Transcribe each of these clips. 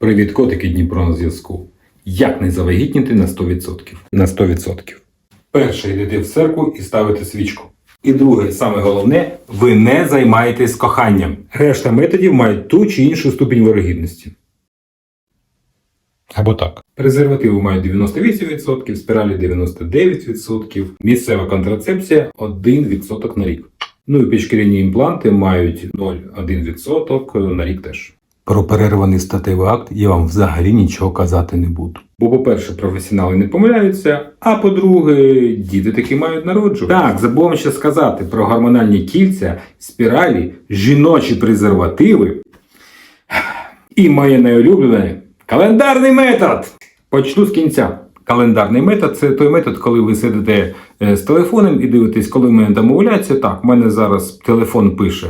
Привіт, котики Дніпро на зв'язку. Як не завагітніти на 100%? На 100%. Перше, йдете в церкву і ставите свічку. І друге, саме головне, ви не займаєтесь коханням. Решта методів мають ту чи іншу ступінь вирогідності. Або так. Презервативи мають 98%, спіралі 99%, місцева контрацепція 1% на рік. Ну і підшкіряні імпланти мають 0,1% на рік теж. Про перерваний статевий акт я вам взагалі нічого казати не буду. Бо, по-перше, професіонали не помиляються, а по-друге, діти таки мають народжувати. Так, забув ще сказати про гормональні кільця, спіралі, жіночі презервативи і моє найулюблене календарний метод. Почну з кінця. Календарний метод це той метод, коли ви сидите е, з телефоном і дивитесь, коли в мене там овуляція. Так, в мене зараз телефон пише.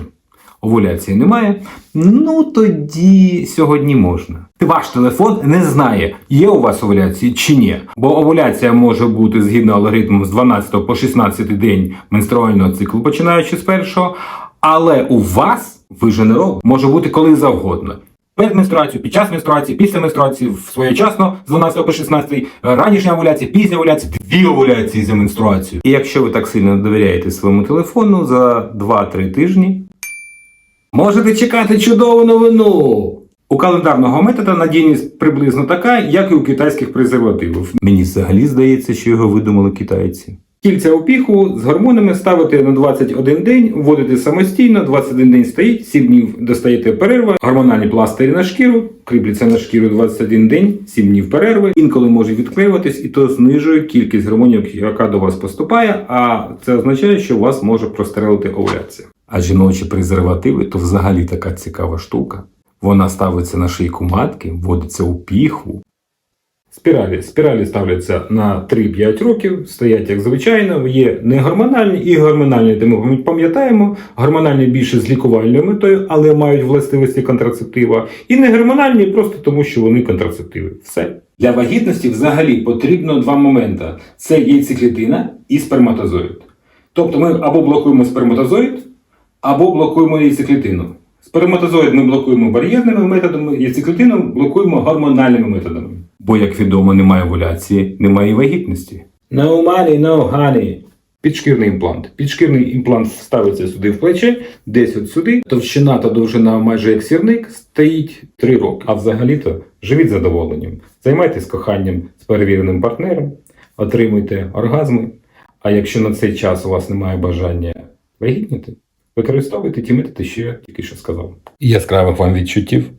Овуляції немає. Ну тоді сьогодні можна. Ваш телефон не знає, є у вас овуляції чи ні. Бо овуляція може бути згідно алгоритму з 12 по 16 день менструального циклу, починаючи з першого. Але у вас ви женеровий, може бути коли завгодно. Перед менструацією, під час менструації, після менструації, своєчасно з 12 по 16, ранішня овуляція, пізня овуляція, дві овуляції за менструацію. І якщо ви так сильно довіряєте своєму телефону, за 2-3 тижні можете чекати чудову новину. У календарного метода надійність приблизно така, як і у китайських презервативів. Мені взагалі здається, що його видумали китайці. Кільця у піху з гормонами ставите на 21 день, вводите самостійно, 21 день стоїть, 7 днів достаєте перерва, гормональні пластирі на шкіру, кріпляться на шкіру 21 день, 7 днів перерви, інколи може відклеюватись, і то знижує кількість гормонів, яка до вас поступає, а це означає, що у вас може прострелити овуляція. А жіночі презервативи то взагалі така цікава штука. Вона ставиться на шийку матки, вводиться у піхву, Спіралі. Спіралі ставляться на 3-5 років, стоять як звичайно, є негормональні і гормональні, де ми пам'ятаємо, гормональні більше з лікувальною метою, але мають властивості контрацептива, і негормональні просто тому, що вони контрацептиви. Все. Для вагітності взагалі потрібно два моменти: це яйцеклітина і сперматозоїд. Тобто ми або блокуємо сперматозоїд, або блокуємо яйцеклітину. Сперматозоїд ми блокуємо бар'єрними методами, яйцеклітину блокуємо гормональними методами. Бо, як відомо, немає овуляції, немає і вагітності. No money, no honey. Підшкірний імплант. Підшкірний імплант ставиться сюди в плече, десь от сюди. Товщина та довжина майже як сірник стоїть 3 роки. А взагалі-то живіть задоволенням. Займайтесь коханням з перевіреним партнером, отримуйте оргазми. А якщо на цей час у вас немає бажання вагітніти, використовуйте ті методи, що я тільки що сказав. Яскравих вам відчуттів